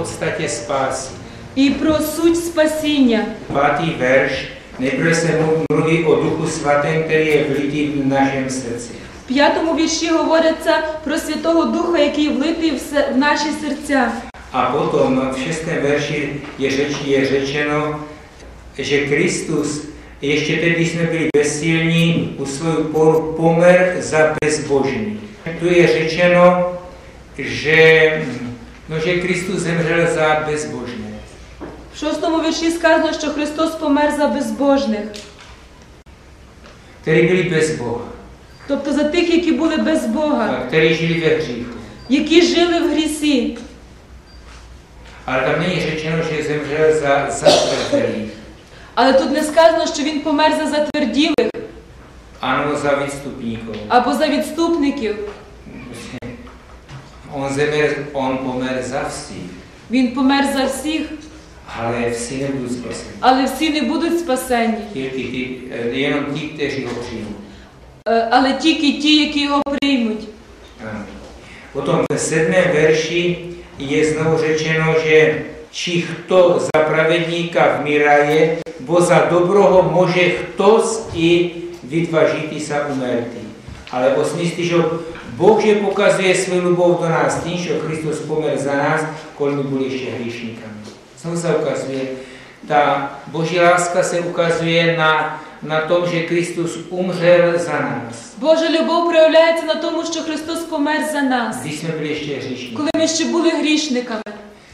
podstatě spásy. і про суть спасіння. Pátý verš, nejprve se mluví o Duchu Svatém, který je vlitý v našem srdci. В п'ятому вірші говориться про Святого Духа, який влитий в се- в наші серця. A potom v šestém verši je, řeč, je řečeno, že Kristus ještě tedy, když jsme byli bezsilní, u svou poru pomer za bezbožný. Tu je řečeno, že, no, že Kristus zemřel za bezbožné. В шостому вірші сказано, що Христос помер за безбожних, Kteří byli bez Boha, тобто за tих, які були без Бога, a kteří žili ve hříchu. які жили в грісі. Ale tam není řečeno, že zemřel za zatvrzelých, Але тут не сказано, що він помер за затверділих ano za výstupníků. або за відступників. On, zemer, on pomer za всіх, Він помер за всіх, ale vsi nebudou spaseni. але всі не будуть спасені. Tільки ті, е, kteří ho přijmou. Е, Але тільки ті, які його приймуть. Ano. Potom v sedmém verši je znovu řečeno, že či kto za pravedníka vmíraje, bo za dobroho može ktos i vytvažiti sa umrtý. Ale Boh že pokazuje svou ľubov do nás tým, že Kristus pomer za nás, kol my byli ešte hříšníkami. Znovu sa ukazuje, ta Boží láska se ukazuje na, na tom, že Kristus umřel za nás. Божа любов проявляється на тому, що Христос помер за нас, Když jsme byli ještě коли ми ще були грішниками.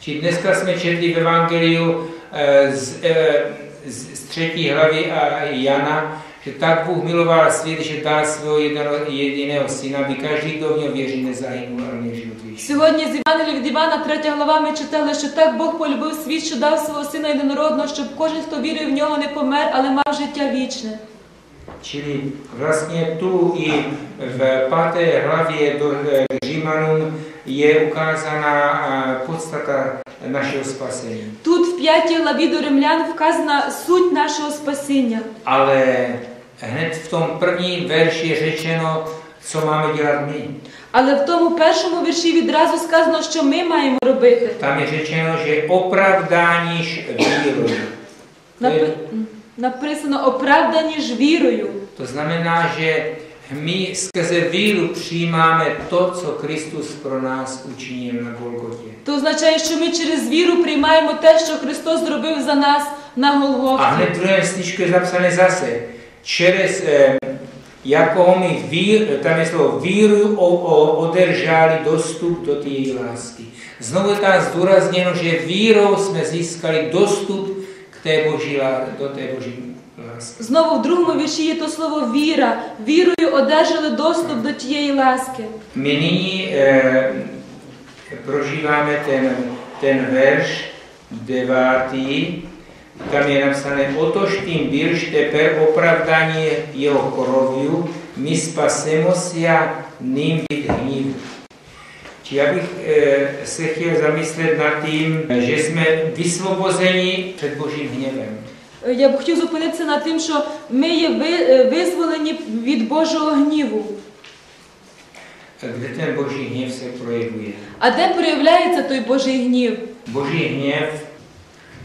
Jsme četli v Evangeliu eh, z, eh, z, z třetí hlavy Jana, že tak Bůh miloval svět, že dal svého jediného syna, aby každý, kdo v něm věří, nezahynul, ale měl život věčný. Сьогодні з Євангелія від Івана, 3 глава, ми читали, що так Бог полюбив світ, що дав свого сина єдинородного, щоб кожен, хто вірує в нього, не помер, але мав життя вічне. Čili vlastně tu i v páté hlavě do Římanům je ukázána podstata našeho spasení. Тут в 5 главі до римлян вказана суть нашого спасіння. Ale hned v tom prvním verši je řečeno, co máme dělat my. Але в тому першому вірші відразу сказано, що ми маємо робити. Tam je řečeno, že opravdáníš vírou. To, Напи- je, м, Написано оправдані ж вірою. to znamená, že my skrze víru přijímáme to, co Kristus pro nás učinil na Golgotě. То означає, що ми через віру приймаємо те, що Христос зробив за нас на A Голгофі. hned v druhém stižku je zapsané zase, čerez, eh, jako my vír, tam je slovo víru o, o, održali dostup do té její lásky. Znovu je tam zdůrazněno, že vírou jsme získali dostup k té boží, lá- do té boží lásky. Знову в другому вірші є то слово віра. Вірою одержали доступ до тієї ласки. My nyní eh, prožíváme ten, ten verš devátý, tam je napsané, otož tím birž teper opravdání jeho koroviu, my spasemosia ním být hnív. Či já bych eh, se chtěl zamyslet nad tím, že jsme vysvobozeni před božím hněvem. Е, Я б хотів зупинитися над тим, що ми є ви- е, визволені від Божого гніву. Kde ten boží hněv se projevuje? А де проявляється той Божий гнів? Boží hněv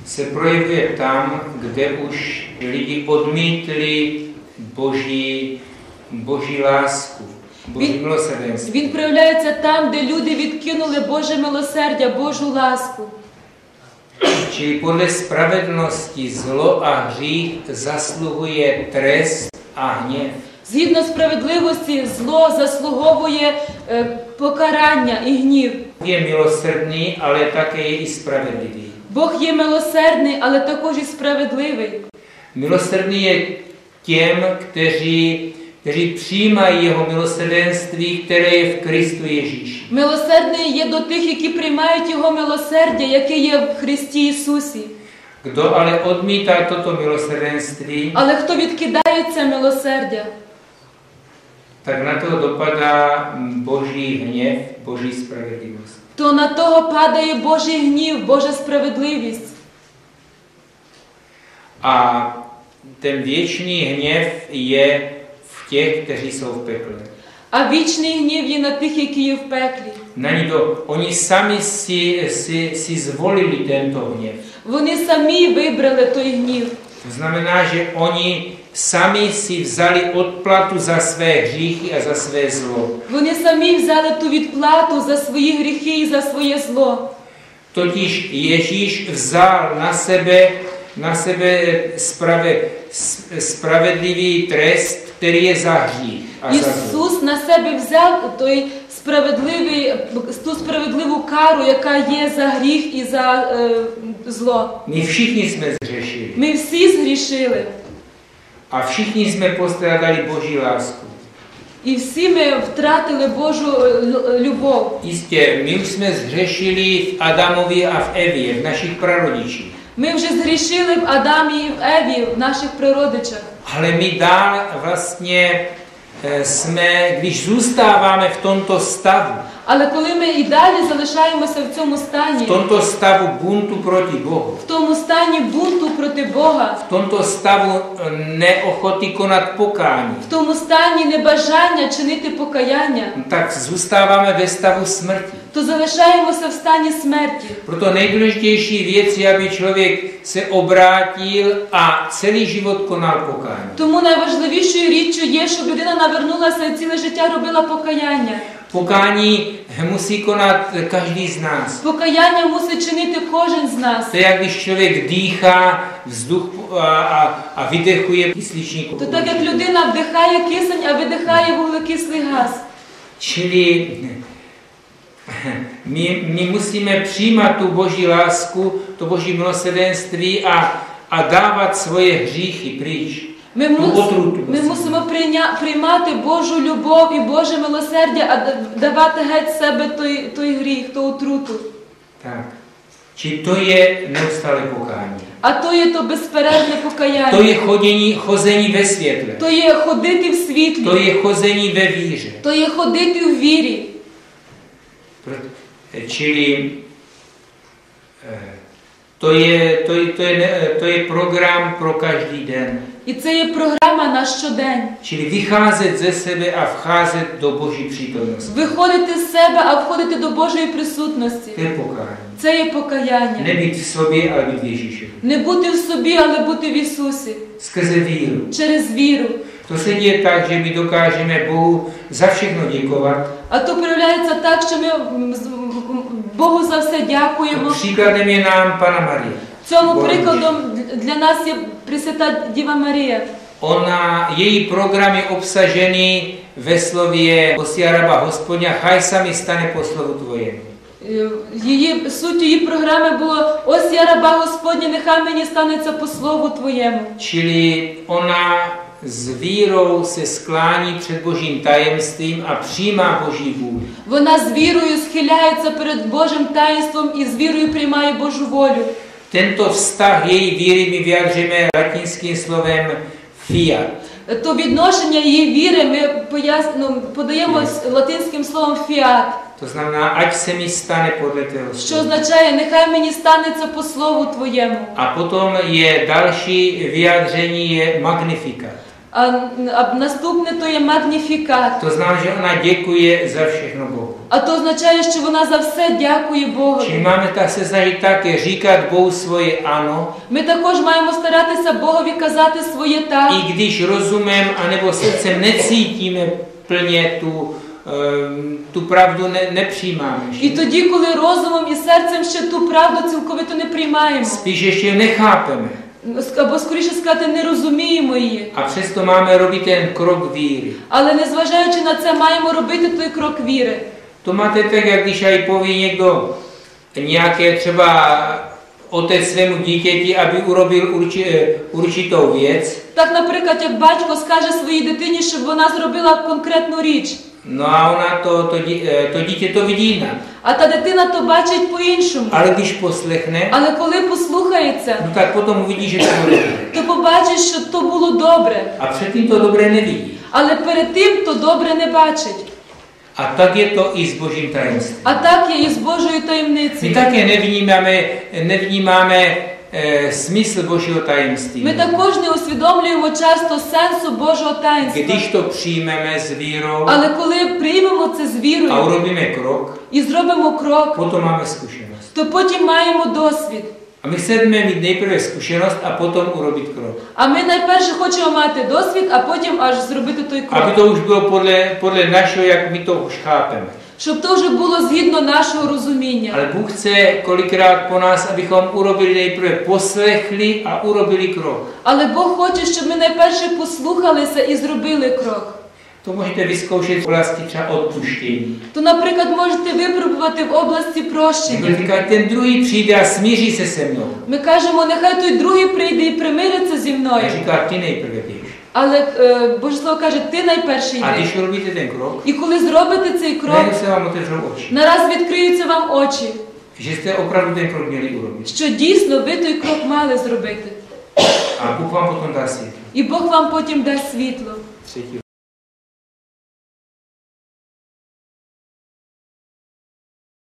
se projevuje tam, kde už lidi odmítli boží, boží lásku, Vy- milosrdenství. Він проявляється там, де люди відкинули Боже милосердя, Божу ласку. Čili podle spravedlnosti zlo a hřích zasluhuje trest a hněv. Згідно справедливості, зло заслуговує е, покарання і гнів. Je milosrdný, ale také je i spravedlivý. Бог є милосердний, але також і справедливий. Milosrdný je těm, kteří, kteří přijímají jeho milosrdenství, které je v Kristu Ježíši. Милосердний є до тих, які приймають Його милосердя, яке є в Христі Ісусі. Kdo ale odmítá toto milosrdenství, Але хто відкидає це милосердя, tak na to dopadá mm, boží hněv, boží spravedlivost. То на того падає Божий гнів, Божа справедливість. A ten věčný hněv je v těch, kteří jsou v pekle. а вічний гнів є на тих, які є в пеклі. Není to, oni sami si, si, si zvolili tento hněv. Вони самі вибрали той гнів. To znamená, že oni sami si vzali odplatu za své hříchy a za své zlo. Вони самі взяли ту відплату за свої гріхи і за своє зло. Totiž Ježíš vzal na sebe, na sebe sprave, spravedlivý trest, který je za hřích zlo. Ісус на себе взяв той справедливий, ту справедливу кару, яка є за гріх і за е, зло. My všichni jsme Ми всі zгрішили, a všichni jsme postrádali Boží lásku. і всі ми втратили Божу е, лю- любов. Jistě, my už jsme zřešili v Adamovi a v Evě, v našich prarodičích. Ми вже згрішили в Адамі і в Еві, в наших природичах. Ale my dál vlastně eh, když zůstáváme v tomto stavu, Але коли ми і далі залишаємося в цьому v стані, tomto stavu buntu proti Bohu, в тому стані бунту проти Бога, v tomto stavu eh, neochoty konat pokání, в тому стані небажання чинити покаяння, tak zůstáváme ve stavu smrti. то залишаємося в стані смерті. Proto nejdůležitější věc je, aby člověk se obrátil a celý život konal pokání. Тому найважливішою річчю є, щоб людина навернулася ціле життя робила покаяння. Pokání musí konat každý z nás. Покаяння мусить чинити кожен з нас. To je, jak když člověk dýchá vzduch a, a, a vydechuje kysličník. То так як людина вдихає кисень, а видихає вуглекислий газ. Čili my, my musíme přijímat tu boží lásku, to boží milosrdenství a, a dávat svoje hříchy pryč. Ми, мус- ми мусимо прийня, приймати Божу любов і Боже милосердя, а давати геть з себе той, той гріх, ту отруту. Tak. Či to je neustále pokání. А то є то безперервне покаяння. je chodění, chození ve světle. То є ходити в світлі, je chození ve víře. то є ходити у вірі. Pro- Čili eh, to je, to, je, to, je, ne- to je program pro každý den. І це є програма на щодень. Čili vycházet ze sebe a vcházet do Boží přítomnosti. Виходити з себе, а входити до Божої присутності. To je pokání. Це є покаяння. Nebýt v sobě, ale být v Ježíši. Не бути в собі, але бути в Ісусі. Skrze víru. Через віру. To se děje tak, že my dokážeme Bohu za všechno děkovat. А то проявляється так, що ми з- Богу за все дякуємо. Příkladem je nám Pana Marie. Цьому прикладом для нас є Пресвята Діва Марія. Ona, její program je obsažený ve slově Osiaraba hospodina, chaj sami stane po slovu tvojemu. Її суттю її програми було ось я раба Господня, нехай мені станеться по слову Твоєму. Čili ona s vírou se sklání před božím tajemstvím a přijímá boží vůli. Вона з вірою схиляється перед Божим таїнством і з вірою приймає Божу волю. Tento vztah její víry my vyjadřujeme latinským slovem fiat. То відношення її віри ми пояс... ну, подаємо латинським словом фіат, To znamená, ať se mi stane podle tého що означає нехай мені станеться по слову Твоєму. A potom je další vyjádření je magnifikat. А, а наступне то є магніфікат. To znamená, že ona děkuje za všechno Bohu. А то означає, що вона за все дякує Čili Богу. máme tak se snažit také říkat Bohu svoje ano, Ми також маємо старатися Богові казати своє так. i když rozumem anebo srdcem necítíme plně tu, ehm, tu pravdu, ne, nepřijímáme. І тоді, коли розумом і серцем ще ту правду цілковито не приймаємо, Spíš ještě ji nechápeme. Або скоріше сказати, не розуміємо її. A přesto máme robit ten krok víry. Але незважаючи на це, маємо робити той крок віри. Máte tak, jak když aj poví někdo nějaké třeba otec svému dítěti, aby urobil urči, eh, určitou věc, Так, наприклад, як батько скаже своїй дитині, щоб вона зробила конкретну річ, a to, to, dí- eh, to dítě to vidí jinak. а та дитина то бачить по-іншому. Ale když poslechne, Але коли послухається, tak že to bylo dobré. то побачить, що то було добре. A předtím to dobré nevidí. Але перед тим то добре не бачить. A tak je to i s božím tajemstvím. А так є і з Божою My таємницею. také nevnímáme, nevnímáme e, smysl Božího tajemství. Ми також не усвідомлюємо часто сенсу Божого таїнства. Když to přijmeme s vírou Але коли приймемо це з a вірою urobíme krok, і зробимо крок, potom máme zkušenost. то потім маємо досвід. A my chceme mít nejprve zkušenost a potom urobit krok. А ми найперше хочемо мати досвід, а потім аж зробити той Aby to už bylo podle, podle našeho, jak my to už chápeme. Щоб то вже було згідно нашого розуміння. Ale Bůh chce kolikrát po nás, abychom urobili nejprve poslechli a urobili krok. Але Бог хоче, щоб ми найперше послухалися і зробили крок. To můžete vyzkoušet v oblasti třeba odpuštění. То, наприклад, можете випробувати в області прощення. říká, ten druhý přijde a smíří se se mnou. Ми кажемо, нехай той другий прийде і примириться зі мною. říká, ty nejprve běž. Але е, Боже Слово каже, ти найперший йди. А ти що urobíte цей крок? І коли зробите цей крок, вам oči. нараз відкриються вам очі, що дійсно ви той крок мали зробити. А Бог вам потім дасть світло. І Бог вам потім дасть світло.